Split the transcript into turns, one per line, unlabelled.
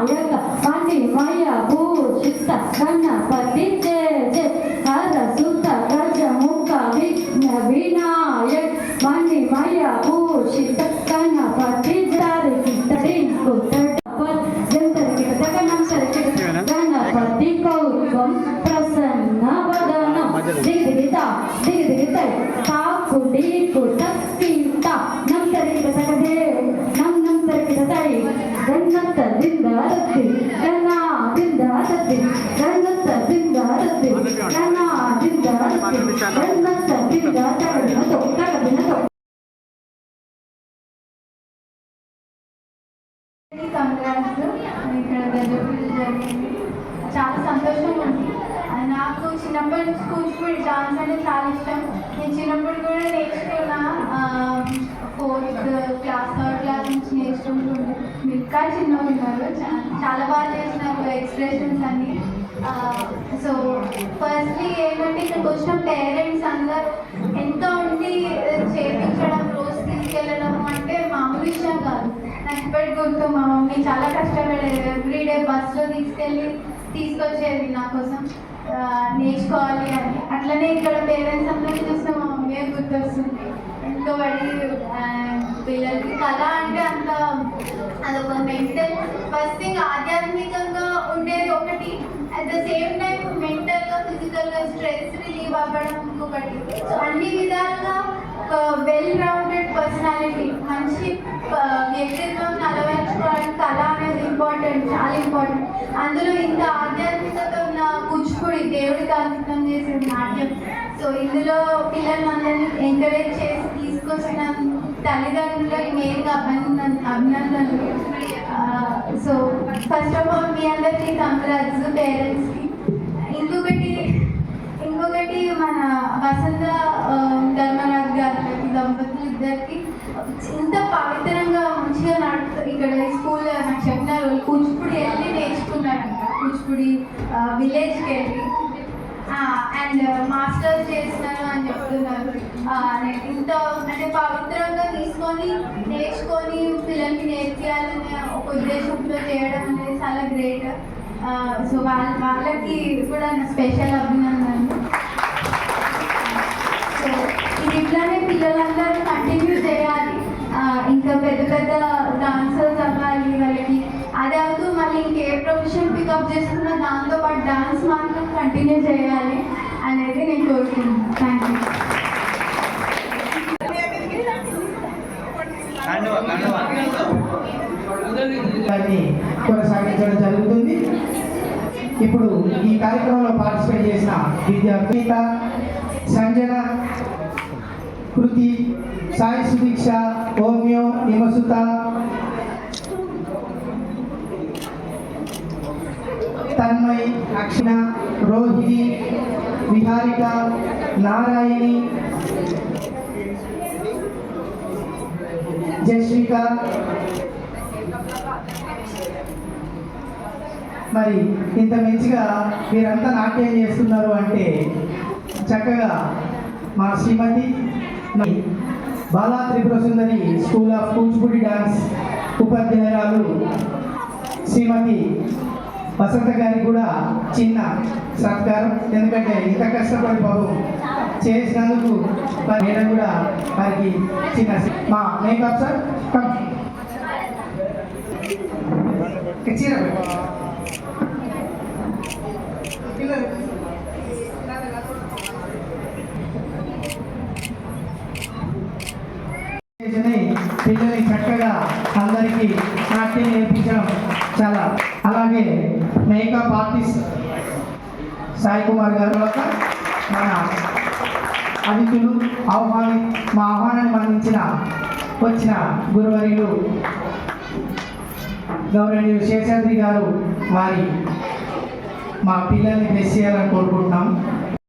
ಕಾಯಕ ಮಂದಿ ಮಯ ಭೂ ಚಿತ್ತ ಗಣಪತಿ ಜಯ ಜಯ ಹರ ಸುತ ಗಜ ಮುಖ ವಿಘ್ನ ವಿನಾಯಕ ಮಂದಿ ಮಯ ಭೂ ಚಿತ್ತ ಗಣಪತಿ ಜಾರಿ ಚಿತ್ತ ಡಿಂಕು ತಟಪತ್ ಜಂತರ ಕೀರ್ತಕ ನಂತರ ಗಣಪತಿ ಕೌತ್ವಂ ಪ್ರಸನ್ನ ವದನ ದಿಗ್ಧಿತ ದಿಗ್ಧಿತ ಕಾಕುಡಿ ಕುಟಕ್
కంగ్రాట్స్ ఇక్కడ గజపూజ జరిగింది చాలా సంతోషం ఉంది. నాకు చిన్నప్పటి నుంచి కూచిపూడి డాన్స్ అంటే చాలా ఇష్టం నేను చిన్నప్పుడు కూడా నేర్చుకున్నా ఫోర్త్ క్లాస్ థర్డ్ క్లాస్ నుంచి నేర్చుకుంటుండే మీరు ఇంకా చిన్నగా ఉన్నారు. బాగా చేసినారు ఎక్స్ప్రెషన్స్ అన్ని సో ఫస్ట్లీ ఏంటంటే ఇక్కడికి వచ్చిన పేరెంట్స్ అందరూ ఎంతో ఉండి చేపించడం రోజు తీసుకెళ్ళడం అంటే మామూలు విషయం కాదు. నాకు ఇప్పటికి గుర్తు మా మమ్మీ చాలా కష్టపడేది ఎవ్రీడే బస్సులో తీసుకెళ్ళి తీసుకొచ్చేది నా కోసం. నేర్చుకోవాలి అని. అట్లనే ఇక్కడ పేరెంట్స్ అందరూ చూస్తే మా మమ్మీ గుర్తొస్తుంది. ఎంతో పడి పిల్లలకి కళ అదొక మెంటల్ ఫస్ట్ థింగ్ ఆధ్యాత్మికంగా ఉండేది ఒకటి. అట్ ద సేమ్ టైం మెంటల్గా ఫిజికల్గా స్ట్రెస్ రిలీవ్ అవ్వడం ఇంకొకటి. సో అన్ని విధాలుగా వెల్ రౌండెడ్ పర్సనాలిటీ మంచి వ్యక్తిత్వం అలవర్చుకోవడానికి కళ అనేది ఇంపార్టెంట్ చాలా ఇంపార్టెంట్ అందులో ఇంత ఆధ్యాత్మికత ఉన్న కూచిపూడి దేవుడికి అంకితం చేసిన నాట్యం. సో ఇందులో పిల్లలందరినీ ఎంకరేజ్ చేసి తీసుకొచ్చిన తల్లిదండ్రులకి మెయిన్గా అభినందన అభినందనలు. సో ఫస్ట్ ఆఫ్ ఆల్ మీ అందరికీ కంగ్రాట్స్ పేరెంట్స్కి ఇంకొకటి ఇంకొకటి మన వసంత ధర్మరాజు గారికి దంపతులు ఇద్దరికి ఇంత పవిత్రంగా మంచిగా నడుపు ఇక్కడ స్కూల్లో స్కూల్ నాకు చెప్పినారు? కూచిపూడి వెళ్ళి నేర్చుకున్నారంట. కూచిపూడి విలేజ్కి వెళ్ళి. అండ్ మాస్టర్స్ చేస్తాను అని చెప్తున్నారు. నేను ఇంత అంటే పవిత్రంగా తీసుకొని నేర్చుకొని పిల్లలకి నేర్పించాలనే ఒక ఉద్దేశంతో చేయడం అనేది చాలా గ్రేట్ సో వాళ్ళ వాళ్ళకి కూడా స్పెషల్ అభినందనలు. మాత్రం కంటిన్యూ చేయాలి అనేది నేను కోరుకుంటున్నాను. థ్యాంక్ యూ
కొనసాగించడం జరుగుతుంది. ఇప్పుడు ఈ కార్యక్రమంలో పార్టిసిపేట్ చేసిన విద్యార్థి సంజన కృతి సాయి సుదీక్ష హోమియో హిమసుత తన్మయ్ అక్షణ రోహిణి విహారిక నారాయణి జస్విక మరి ఇంత మంచిగా మీరంతా నాట్యం చేస్తున్నారు అంటే చక్కగా మా Shrimati Bala Tripura Sundari school of Kuchipudi dance ఉపాధ్యాయురాలు వసంత గారికి కూడా చిన్న సత్కారం. ఎందుకంటే ఇంత కష్టపడి బాబు చేసినందుకు నేను కూడా వారికి చిన్న మా మేకప్ సార్ చీర చేసినవి పిల్లల్ని చక్కగా అందరికీ నాట్యం నేర్పించడం చాలా. అలాగే మేకప్ ఆర్టిస్ట్ సాయి కుమార్ గారు వల్ల మన అతిథులు ఆహ్వాని మా ఆహ్వానాన్ని మన్నించిన వచ్చిన గురువర్యులు గౌరవనీయులు శేషాద్రి గారు వారి మా పిల్లల్ని బ్లెస్ చేయాలని కోరుకుంటున్నాం.